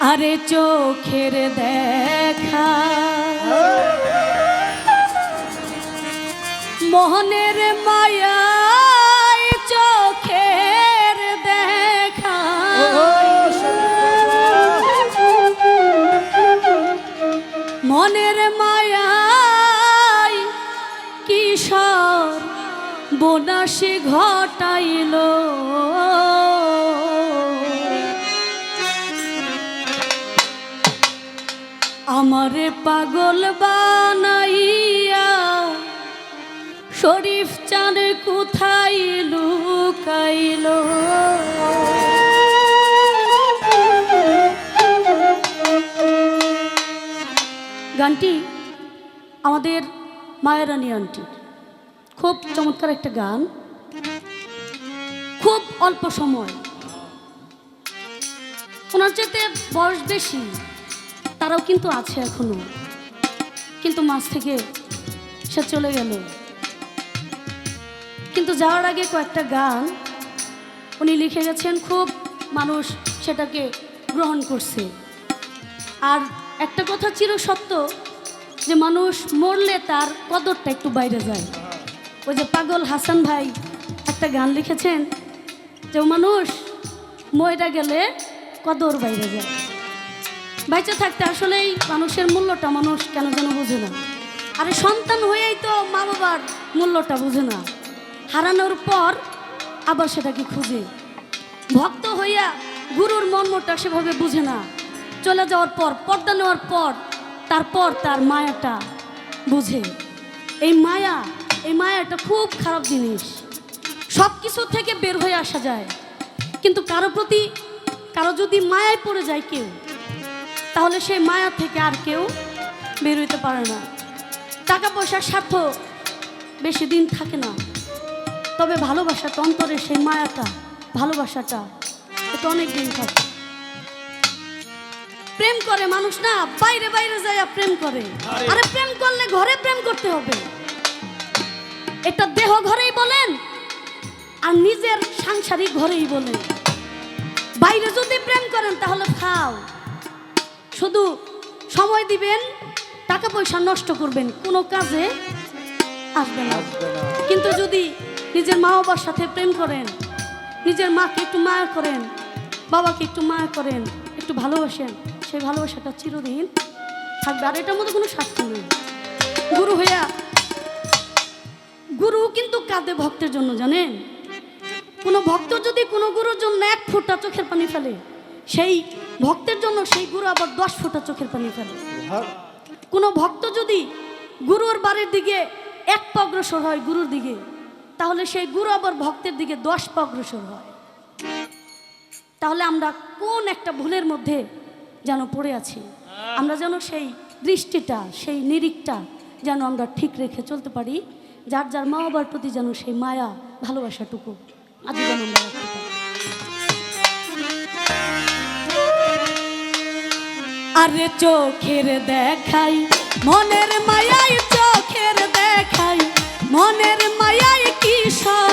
আরে চোখের দেখা। মোহনের মায়া চোখের দেখা। মনের মায়ায় কিশোর বনাসে ঘটাইল। আমারে পাগল বানাইয়া, শরীফ চাঁদ কোথায় লুকাইল? গানটি আমাদের মায়েরানী আন্টির খুব চমৎকার একটা গান। খুব অল্প সময়। ওনার চেতে বয়স বেশি। তারাও কিন্তু আছে এখনও। কিন্তু মাঝ থেকে সে চলে গেল। কিন্তু যাওয়ার আগে কয়েকটা গান উনি লিখে গেছেন, খুব মানুষ সেটাকে গ্রহণ করছে। আর একটা কথা চির সত্য, যে মানুষ মরলে তার কদরটা একটু বাইরে যায়। ওই যে পাগল হাসান ভাই একটা গান লিখেছেন, যে মানুষ ময়রা গেলে কদর বাইরে যায়। বাইচে থাকতে আসলেই মানুষের মূল্যটা মানুষ কেন যেন বোঝে না। আরে সন্তান হয়েই তো মা বাবার মূল্যটা বোঝে না। হারানোর পর আবার সেটাকে খুঁজে? ভক্ত হইয়া গুরুর মর্মটা সেভাবে বুঝে না। চলে যাওয়ার পর, পর্দা নেওয়ার পর, তারপর তার মায়াটা বুঝে। এই মায়া, এই মায়াটা খুব খারাপ জিনিস। সব কিছু থেকে বের হয়ে আসা যায়। কিন্তু কারও প্রতি, কারও যদি মায়ায় পড়ে যায় কেউ তাহলে সেই মায়া থেকে আর কেউ বের হইতে পারে না। টাকা পয়সার স্বার্থ বেশি দিন থাকে না। তবে ভালোবাসাটা অন্তরে সেই মায়াটা, ভালোবাসাটা এটা অনেক দিন থাকে। প্রেম করে মানুষ না, বাইরে বাইরে যায় প্রেম করে। আরে প্রেম করলে ঘরে প্রেম করতে হবে। এটা দেহ ঘরেই বলেন, আর নিজের সাংসারিক ঘরেই বলেন। বাইরে যদি প্রেম করেন তাহলে খাও। শুধু সময় দিবেন টাকা পয়সা নষ্ট করবেন কোনো কাজে আসবে না। কিন্তু যদি নিজের মা বাবার সাথে প্রেম করেন নিজের মাকে একটু মায়া করেন বাবাকে একটু মায়া করেন একটু ভালোবাসেন সেই ভালোবাসাটা চিরদিন থাকবে। আর এটার মধ্যে কোনো স্বার্থ নেই। গুরু হইয়া গুরু কিন্তু কাঁদে ভক্তের জন্য জানেন? কোনো ভক্ত যদি কোনো গুরুর জন্য এক ফোঁটা চোখের পানি ফেলে সেই ভক্তের জন্য সেই গুরু আবার দশ ফোঁটা চোখের পানি ফেলে। কোনো ভক্ত যদি গুরুর বাড়ির দিকে এক পা অগ্রসর হয় গুরুর দিকে তাহলে সেই গুরু আবার ভক্তের দিকে দশ পা অগ্রসর হয়। তাহলে আমরা কোন একটা ভুলের মধ্যে যেন পড়ে আছি? আমরা যেন সেই দৃষ্টিটা সেই নিরিখটা যেন আমরা ঠিক রেখে চলতে পারি যার যার মা বাবার প্রতি যেন সেই মায়া ভালোবাসাটুকু আজীবন আমরা রাখতে পারি। আরে চোখের দেখাই মনের মায়াই চোখের দেখাই মনের মায়াই কি সব?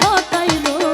ঘটাইলো